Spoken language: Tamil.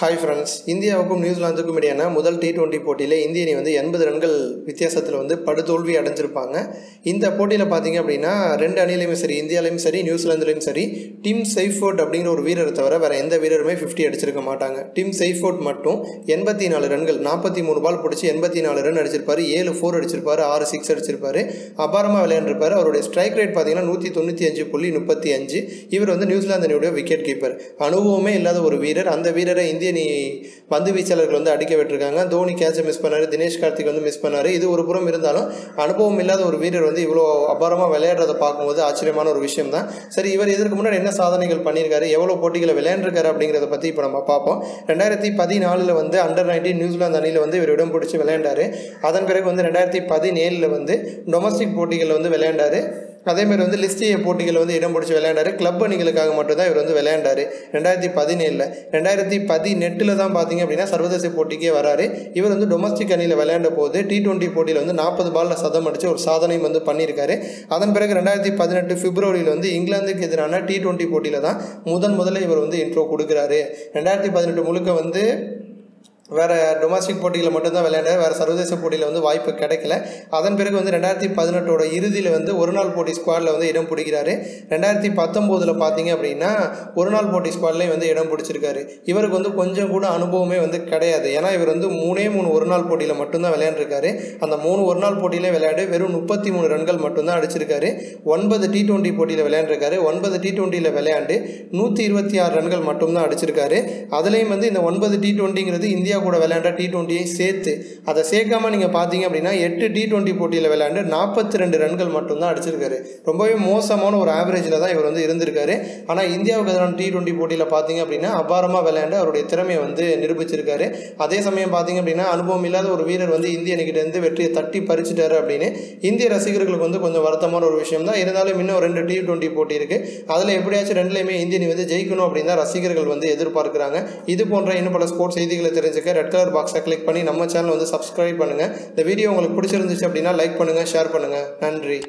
ஹாய் ஃப்ரெண்ட்ஸ் இந்தியாவுக்கும் நியூசிலாந்துக்கும் இடையான முதல் டி டுவெண்ட்டி போட்டியில் இந்திய அணி வந்து எண்பது ரன்கள் வித்தியாசத்தில் வந்து படுதோல்வி அடைஞ்சிருப்பாங்க. இந்த போட்டியில் பார்த்தீங்க அப்படின்னா ரெண்டு அணிலையுமே சரி இந்தியாலையும் சரி நியூசிலாந்துலேயும் சரி டிம் சைஃபோர்ட் அப்படிங்கிற ஒரு வீரரை தவிர வேறு எந்த வீரருமே ஃபிஃப்டி அடிச்சிருக்க மாட்டாங்க. டிம் சைஃபோர்ட் மட்டும் எண்பத்தி நாலு ரன்கள் நாற்பத்தி மூணு பால் பிடிச்சி எண்பத்தி நாலு ரன் அடிச்சிருப்பார் ஏழு ஃபோர் அடிச்சிருப்பார் ஆறு சிக்ஸ் அடிச்சிருப்பார். அபாரமாக விளையாண்டுருப்பார். அவருடைய ஸ்ட்ரைக் ரேட் பார்த்தீங்கன்னா நூற்றி தொண்ணூற்றி அஞ்சு புள்ளி முப்பத்தி அஞ்சு. இவர் வந்து நியூசிலாந்து அணியுடைய விக்கெட் கீப்பர் அனுபவமே இல்லாத ஒரு வீரர். அந்த வீரரை இந்திய அணி பந்து வீச்சாளர்கள் வந்து அடிக்க விட்டுருக்காங்க. தோனி கேட்சை மிஸ் பண்ணார். தினேஷ் கார்த்திக் வந்து மிஸ் பண்ணார். இது ஒரு புறம் இருந்தாலும் அனுபவம் இல்லாத ஒரு வீரர் வந்து இவ்வளோ அபாரமாக விளையாடுறதை பார்க்கும்போது ஆச்சரியமான ஒரு விஷயம் தான். சரி இவர் இதற்கு முன்னாடி என்ன சாதனைகள் பண்ணியிருக்காரு? எவ்வளோ போட்டிகளை விளையாண்டுருக்காரு அப்படிங்கிறத பற்றி இப்போ நம்ம பார்ப்போம். ரெண்டாயிரத்தி பதினாலில் வந்து அண்டர் நைன்டீன் நியூசிலாந்து அணியில் வந்து இவர் இடம் பிடிச்சி விளையாண்டார். அதன் பிறகு வந்து ரெண்டாயிரத்தி பதினேழில் வந்து டொமஸ்டிக் போட்டிகளில் வந்து விளையாண்டார். அதேமாதிரி வந்து லிஸ்டிய போட்டிகள் வந்து இடம் பிடிச்சி விளையாண்டார். கிளப் அணிகளுக்காக மட்டும்தான் இவர் வந்து விளையாண்டார். ரெண்டாயிரத்தி பதினேழில். ரெண்டாயிரத்தி பதினெட்டில் தான் பார்த்தீங்க அப்படின்னா சர்வதேச போட்டிக்கே வராரு. இவர் வந்து டொமஸ்டிக் அணியில் விளையாண்ட போது டி டுவெண்ட்டி போட்டியில் வந்து நாற்பது பாலில் சதம் அடித்து ஒரு சாதனையும் வந்து பண்ணியிருக்காரு. அதன் பிறகு ரெண்டாயிரத்தி பதினெட்டு பிப்ரவரியில் வந்து இங்கிலாந்துக்கு எதிரான டி டுவெண்ட்டி போட்டியில் தான் முதன் முதல்ல இவர் வந்து இன்ட்ரோ கொடுக்குறாரு. ரெண்டாயிரத்தி பதினெட்டு முழுக்க வந்து வேறு டொமஸ்டிக் போட்டியில் மட்டும்தான் விளையாண்டார் வேறு சர்வதேச போட்டியில் வந்து வாய்ப்பு கிடைக்கல. அதன் பிறகு வந்து ரெண்டாயிரத்தி பதினெட்டோட இறுதியில் வந்து ஒரு நாள் போட்டி ஸ்குவாடில் வந்து இடம் பிடிக்கிறாரு. ரெண்டாயிரத்தி பத்தொம்போதில் பார்த்தீங்க அப்படின்னா ஒரு நாள் போட்டி ஸ்குவாட்லேயும் வந்து இடம் பிடிச்சிருக்காரு. இவருக்கு வந்து கொஞ்சம் கூட அனுபவமே வந்து கிடையாது. ஏன்னா இவர் வந்து மூணே மூணு ஒரு நாள் போட்டியில் மட்டும்தான் விளையாண்டுருக்காரு. அந்த மூணு ஒரு நாள் போட்டியிலே விளையாண்டு வெறும் முப்பத்தி மூணு ரன்கள் மட்டும்தான் அடிச்சிருக்காரு. ஒன்பது டி டுவெண்ட்டி போட்டியில் விளையாண்டுருக்காரு. ஒன்பது டி டுவெண்ட்டியில் விளையாண்டு நூற்றி இருபத்தி ஆறு ரன்கள் மட்டும்தான் அடிச்சிருக்காரு. அதுலேயும் வந்து இந்த ஒன்பது டி டுவெண்ட்டிங்கிறது இந்தியா கூட விளையாண்ட டி டுவெண்ட்டியை சேர்த்து அதை சேர்க்காம நீங்கள் பார்த்தீங்க அப்படின்னா எட்டு டி டுவெண்ட்டி போட்டியில் விளையாண்டு நாற்பத்தி ரெண்டு ரன்கள் மட்டும்தான் அடிச்சிருக்காரு. ரொம்பவே மோசமான ஒரு ஆவரேஜில் தான் இவர் வந்து இருந்திருக்காரு. ஆனால் இந்தியாவுக்கு எதிரான டி டுவெண்ட்டி போட்டியில் பார்த்தீங்க அப்படின்னா அபாரமாக விளையாண்டு அவருடைய திறமையை வந்து நிரூபிச்சிருக்காரு. அதே சமயம் பார்த்தீங்க அப்படின்னா அனுபவம் இல்லாத ஒரு வீரர் வந்து இந்திய அணிக்கிட்டேருந்து வெற்றியை தட்டி பறிச்சிட்டாரு அப்படின்னு இந்திய ரசிகர்களுக்கு வந்து கொஞ்சம் வருத்தமான ஒரு விஷயம் தான். இருந்தாலும் இன்னும் ரெண்டு டி டுவெண்ட்டி போட்டி இருக்குது அதில் எப்படியாச்சும் ரெண்டுலேயுமே இந்திய அணி வந்து ஜெயிக்கணும் அப்படின்னு தான் ரசிகர்கள் வந்து எதிர்பார்க்குறாங்க. இது போன்ற இன்னும் பல ஸ்போர்ட்ஸ் செய்திகளை தெரிஞ்சுக்க ரெட் கலர் பாக்ஸை கிளிக் பண்ணி நம்ம சேனல் வந்து சப்ஸ்கிரைப் பண்ணுங்கள் இந்த வீடியோ உங்களுக்கு பிடிச்சிருந்துச்சு அப்படின்னா லைக் பண்ணுங்கள் ஷேர் பண்ணுங்கள் நன்றி.